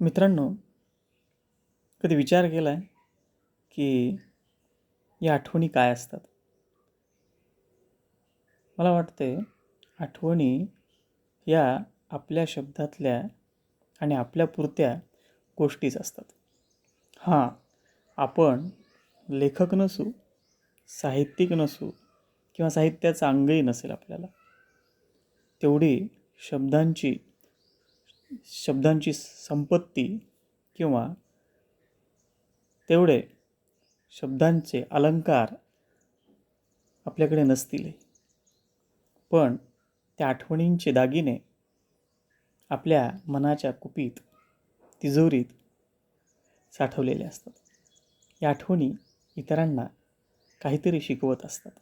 मित्रांनो कधी विचार केला आहे की या आठवणी काय असतात? मला वाटते आठवणी या आपल्या शब्दातल्या आणि आपल्या पुरत्या गोष्टीच असतात. हां आपण लेखक नसू साहित्यिक नसू किंवा साहित्याचा अंगही नसेल आपल्याला. तेवढी शब्दांची शब्दांची संपत्ती किंवा तेवढे शब्दांचे अलंकार आपल्याकडे नसतील. पण त्या आठवणींचे दागिने आपल्या मनाच्या कुपीत तिजोरीत साठवलेले असतात. या आठवणी इतरांना काहीतरी शिकवत असतात.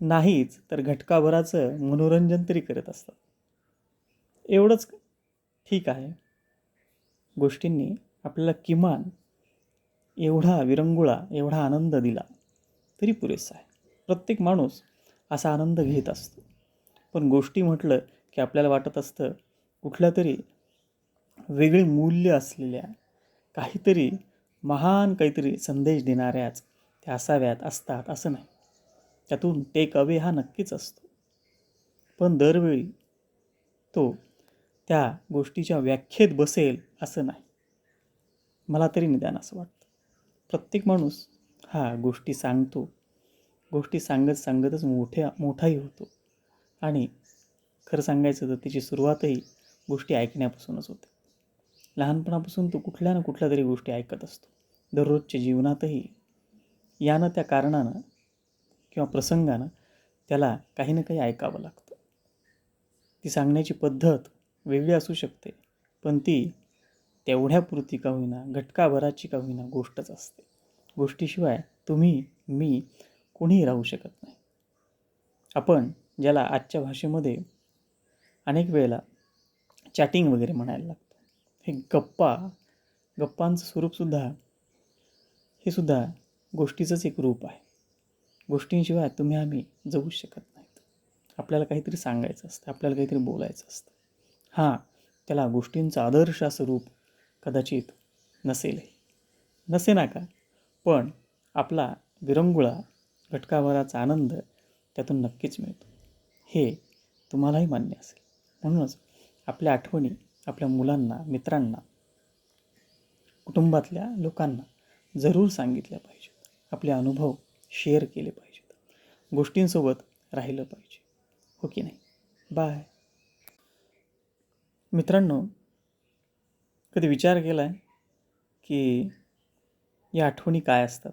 नाहीच तर घटकाभराचं मनोरंजन तरी करत असतात. एवढंच ठीक आहे. गोष्टींनी आपल्याला किमान एवढा विरंगुळा एवढा आनंद दिला तरी पुरेसा आहे. प्रत्येक माणूस असा आनंद घेत असतो. पण गोष्टी म्हटलं की आपल्याला वाटत असतं कुठल्या तरी वेगळे मूल्य असलेल्या काहीतरी महान काहीतरी संदेश देणाऱ्याच त्या असाव्यात असतात असं नाही. त्यातून टेक अवे हा नक्कीच असतो. पण दरवेळी तो त्या गोष्टीच्या व्याख्येत बसेल असं नाही. मला तरी निदान असं वाटतं. प्रत्येक माणूस हा गोष्टी सांगतो. गोष्टी सांगत सांगतच मोठ्या मोठाही होतो. आणि खरं सांगायचं तर तिची सुरुवातही गोष्टी ऐकण्यापासूनच होते. लहानपणापासून तो कुठल्या ना कुठल्या तरी गोष्टी ऐकत असतो. दररोजच्या जीवनातही यानं त्या कारणानं किंवा प्रसंगानं त्याला काही ना काही ऐकावं लागतं. ती सांगण्याची पद्धत वेगळी असू शकते पण ती तेवढ्यापुरती का होईना घटकाभराची का होईना गोष्टच असते. गोष्टीशिवाय तुम्ही मी कोणीही राहू शकत नाही. आपण ज्याला आजच्या भाषेमध्ये अनेक वेळेला चॅटिंग वगैरे म्हणायला लागतो. हे गप्पा गप्पांचं स्वरूपसुद्धा हे सुद्धा गोष्टीचंच एक रूप आहे. गोष्टींशिवाय तुम्ही आम्ही जगूच शकत नाहीत. आपल्याला काहीतरी सांगायचं असतं आपल्याला काहीतरी बोलायचं असतं. हां त्याला गोष्टींचं आदर्श असं रूप कदाचित नसेलही नसे ना का? पण आपला विरंगुळा घटकाभराचा आनंद त्यातून नक्कीच मिळतो. हे तुम्हालाही मान्य असेल. म्हणूनच आपल्या आठवणी आपल्या मुलांना मित्रांना कुटुंबातल्या लोकांना जरूर सांगितल्या पाहिजेत. आपले अनुभव शेअर केले पाहिजेत. गोष्टींसोबत राहिलं पाहिजे. हो की नाही? बाय. मित्रांनो कधी विचार केला आहे की या आठवणी काय असतात?